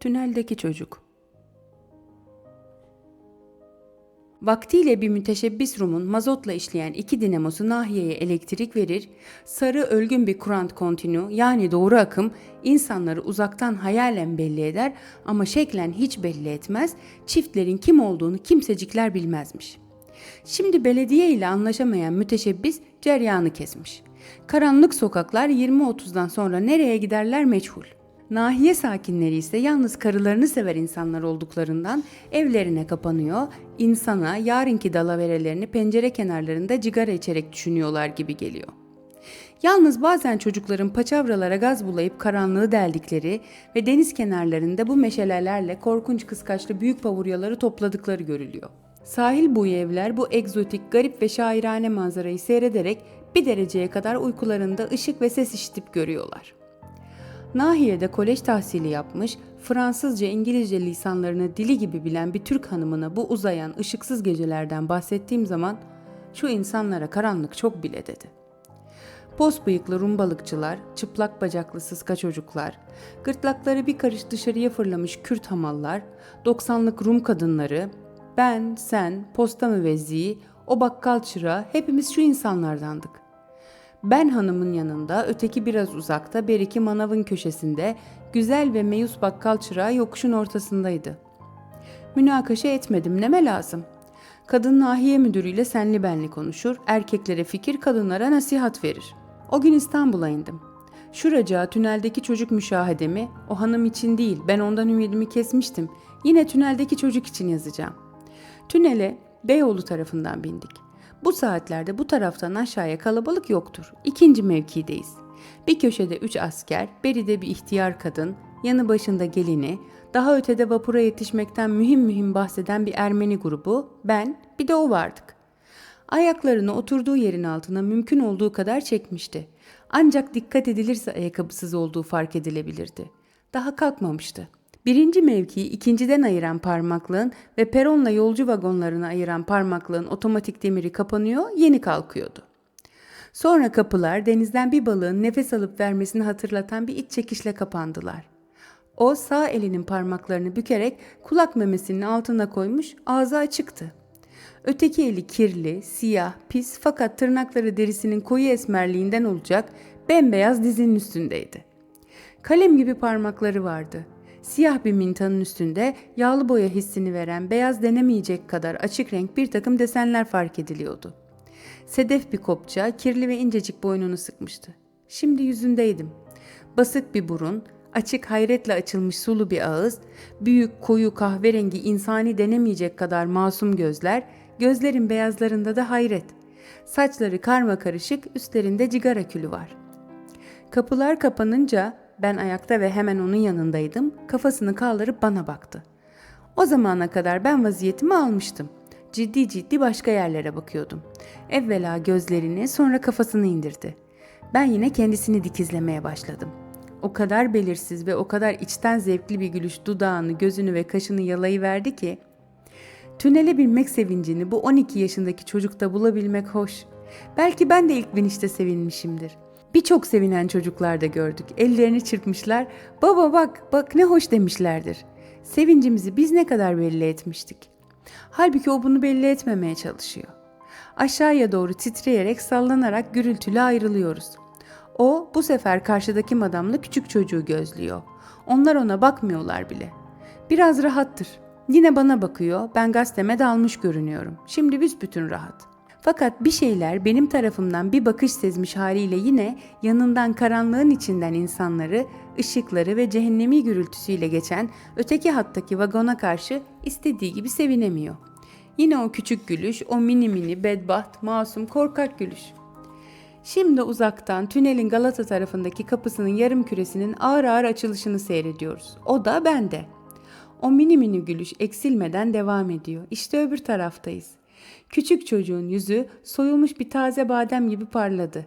Tüneldeki çocuk. Vaktiyle bir müteşebbis Rum'un mazotla işleyen iki dinamosu nahiyeye elektrik verir, sarı ölgün bir kurant kontinu yani doğru akım insanları uzaktan hayalen belli eder ama şeklen hiç belli etmez, çiftlerin kim olduğunu kimsecikler bilmezmiş. Şimdi belediye ile anlaşamayan müteşebbis ceryanı kesmiş. Karanlık sokaklar 20-30'dan sonra nereye giderler meçhul. Nahiye sakinleri ise yalnız karılarını sever insanlar olduklarından evlerine kapanıyor, insana yarınki dalaverelerini pencere kenarlarında cigara içerek düşünüyorlar gibi geliyor. Yalnız bazen çocukların paçavralara gaz bulayıp karanlığı deldikleri ve deniz kenarlarında bu meşalelerle korkunç kıskaçlı büyük pavuryaları topladıkları görülüyor. Sahil boyu evler bu egzotik, garip ve şairane manzarayı seyrederek bir dereceye kadar uykularında ışık ve ses işitip görüyorlar. Nahiye'de kolej tahsili yapmış, Fransızca, İngilizce lisanlarını dili gibi bilen bir Türk hanımına bu uzayan ışıksız gecelerden bahsettiğim zaman şu insanlara karanlık çok bile dedi. Pos bıyıklı Rum balıkçılar, çıplak bacaklı sıska çocuklar, gırtlakları bir karış dışarıya fırlamış Kürt hamallar, 90'lık Rum kadınları, ben, sen, posta müvezziği, o bakkal çırağı hepimiz şu insanlardandık. Ben hanımın yanında, öteki biraz uzakta, beriki manavın köşesinde, güzel ve meyus bakkal çırağı yokuşun ortasındaydı. Münakaşa etmedim, neme lazım? Kadın nahiye müdürüyle senli benli konuşur, erkeklere fikir, kadınlara nasihat verir. O gün İstanbul'a indim. Şuracağı tüneldeki çocuk müşahedemi, o hanım için değil, ben ondan ümidimi kesmiştim. Yine tüneldeki çocuk için yazacağım. Tünele Beyoğlu tarafından bindik. Bu saatlerde bu taraftan aşağıya kalabalık yoktur. İkinci mevkideyiz. Bir köşede üç asker, beride bir ihtiyar kadın, yanı başında gelini, daha ötede vapura yetişmekten mühim mühim bahseden bir Ermeni grubu, ben, bir de o vardık. Ayaklarını oturduğu yerin altına mümkün olduğu kadar çekmişti. Ancak dikkat edilirse ayakkabısız olduğu fark edilebilirdi. Daha kalkmamıştı. Birinci mevkiyi ikinciden ayıran parmaklığın ve peronla yolcu vagonlarını ayıran parmaklığın otomatik demiri kapanıyor, yeni kalkıyordu. Sonra kapılar denizden bir balığın nefes alıp vermesini hatırlatan bir iç çekişle kapandılar. O sağ elinin parmaklarını bükerek kulak memesinin altına koymuş, ağzı açıktı. Öteki eli kirli, siyah, pis fakat tırnakları derisinin koyu esmerliğinden olacak bembeyaz dizinin üstündeydi. Kalem gibi parmakları vardı. Siyah bir mintanın üstünde yağlı boya hissini veren beyaz denemeyecek kadar açık renk bir takım desenler fark ediliyordu. Sedef bir kopça kirli ve incecik boynunu sıkmıştı. Şimdi yüzündeydim. Basık bir burun, açık hayretle açılmış sulu bir ağız, büyük koyu kahverengi insani denemeyecek kadar masum gözler, gözlerin beyazlarında da hayret. Saçları karma karışık, üstlerinde cigara külü var. Kapılar kapanınca ben ayakta ve hemen onun yanındaydım. Kafasını kaldırıp bana baktı. O zamana kadar ben vaziyetimi almıştım. Ciddi ciddi başka yerlere bakıyordum. Evvela gözlerini sonra kafasını indirdi. Ben yine kendisini dikizlemeye başladım. O kadar belirsiz ve o kadar içten zevkli bir gülüş dudağını, gözünü ve kaşını yalayıverdi ki Tünele binmek sevincini bu 12 yaşındaki çocukta bulabilmek hoş. Belki ben de ilk binişte sevinmişimdir. Birçok sevinen çocuklar da gördük. Ellerini çırpmışlar. Baba bak, bak ne hoş demişlerdir. Sevincimizi biz ne kadar belli etmiştik. Halbuki o bunu belli etmemeye çalışıyor. Aşağıya doğru titreyerek, sallanarak gürültülü ayrılıyoruz. O bu sefer karşıdaki madamla küçük çocuğu gözlüyor. Onlar ona bakmıyorlar bile. Biraz rahattır. Yine bana bakıyor, ben gazeteme dalmış görünüyorum. Şimdi büsbütün rahat. Fakat bir şeyler benim tarafımdan bir bakış sezmiş haliyle yine yanından karanlığın içinden insanları, ışıkları ve cehennemi gürültüsüyle geçen öteki hattaki vagona karşı istediği gibi sevinemiyor. Yine o küçük gülüş, o mini mini, bedbaht, masum, korkak gülüş. Şimdi uzaktan tünelin Galata tarafındaki kapısının yarım küresinin ağır ağır açılışını seyrediyoruz. O da bende. O mini mini gülüş eksilmeden devam ediyor. İşte öbür taraftayız. Küçük çocuğun yüzü soyulmuş bir taze badem gibi parladı.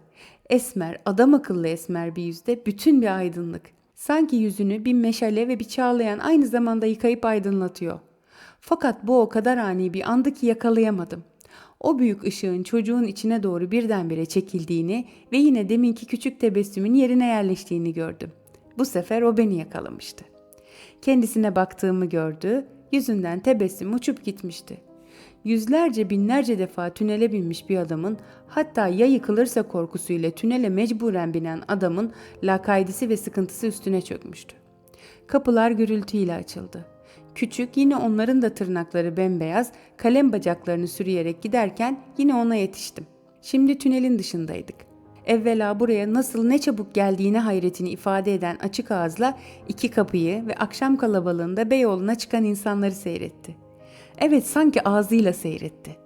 Esmer, adam akıllı esmer bir yüzde bütün bir aydınlık. Sanki yüzünü bir meşale ve bir çağlayan aynı zamanda yıkayıp aydınlatıyor. Fakat bu o kadar ani bir andı ki yakalayamadım. O büyük ışığın çocuğun içine doğru birdenbire çekildiğini ve yine deminki küçük tebessümün yerine yerleştiğini gördüm. Bu sefer o beni yakalamıştı. Kendisine baktığımı gördü, yüzünden tebessüm uçup gitmişti. Yüzlerce binlerce defa tünele binmiş bir adamın, hatta ya yıkılırsa korkusuyla tünele mecburen binen adamın lakaydisi ve sıkıntısı üstüne çökmüştü. Kapılar gürültüyle açıldı. Küçük yine onların da tırnakları bembeyaz, kalem bacaklarını sürüyerek giderken yine ona yetiştim. Şimdi tünelin dışındaydık. Evvela buraya nasıl ne çabuk geldiğine hayretini ifade eden açık ağızla iki kapıyı ve akşam kalabalığında Beyoğlu'na çıkan insanları seyretti. Evet sanki ağzıyla seyretti.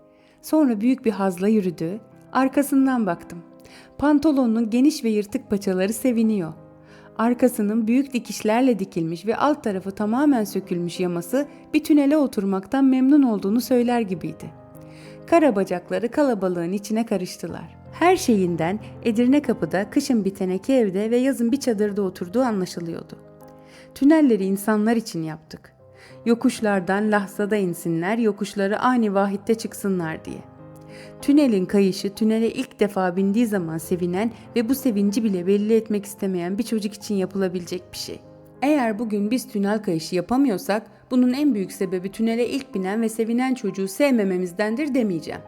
Sonra büyük bir hazla yürüdü, arkasından baktım. Pantolonunun geniş ve yırtık paçaları seviniyor. Arkasının büyük dikişlerle dikilmiş ve alt tarafı tamamen sökülmüş yaması bir tünele oturmaktan memnun olduğunu söyler gibiydi. Kara bacakları kalabalığın içine karıştılar. Her şeyinden Edirne Kapı'da kışın bir teneke evde ve yazın bir çadırda oturduğu anlaşılıyordu. Tünelleri insanlar için yaptık. Yokuşlardan lahzada insinler, yokuşları ani vahitte çıksınlar diye. Tünelin kayışı tünele ilk defa bindiği zaman sevinen ve bu sevinci bile belli etmek istemeyen bir çocuk için yapılabilecek bir şey. Eğer bugün biz tünel kayışı yapamıyorsak bunun en büyük sebebi tünele ilk binen ve sevinen çocuğu sevmememizdendir demeyeceğim.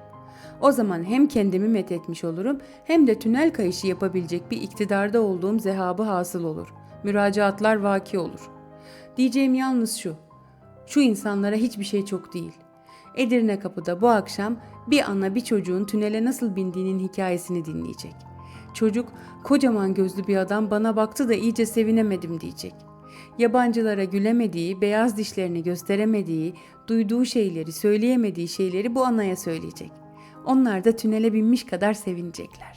O zaman hem kendimi methetmiş olurum hem de tünel kayışı yapabilecek bir iktidarda olduğum zehabı hasıl olur. Müracaatlar vaki olur. Diyeceğim yalnız şu. Şu insanlara hiçbir şey çok değil. Edirne Kapı'da bu akşam bir ana bir çocuğun tünele nasıl bindiğinin hikayesini dinleyecek. Çocuk kocaman gözlü bir adam bana baktı da iyice sevinemedim diyecek. Yabancılara gülemediği, beyaz dişlerini gösteremediği, duyduğu şeyleri, söyleyemediği şeyleri bu anaya söyleyecek. Onlar da tünele binmiş kadar sevinecekler.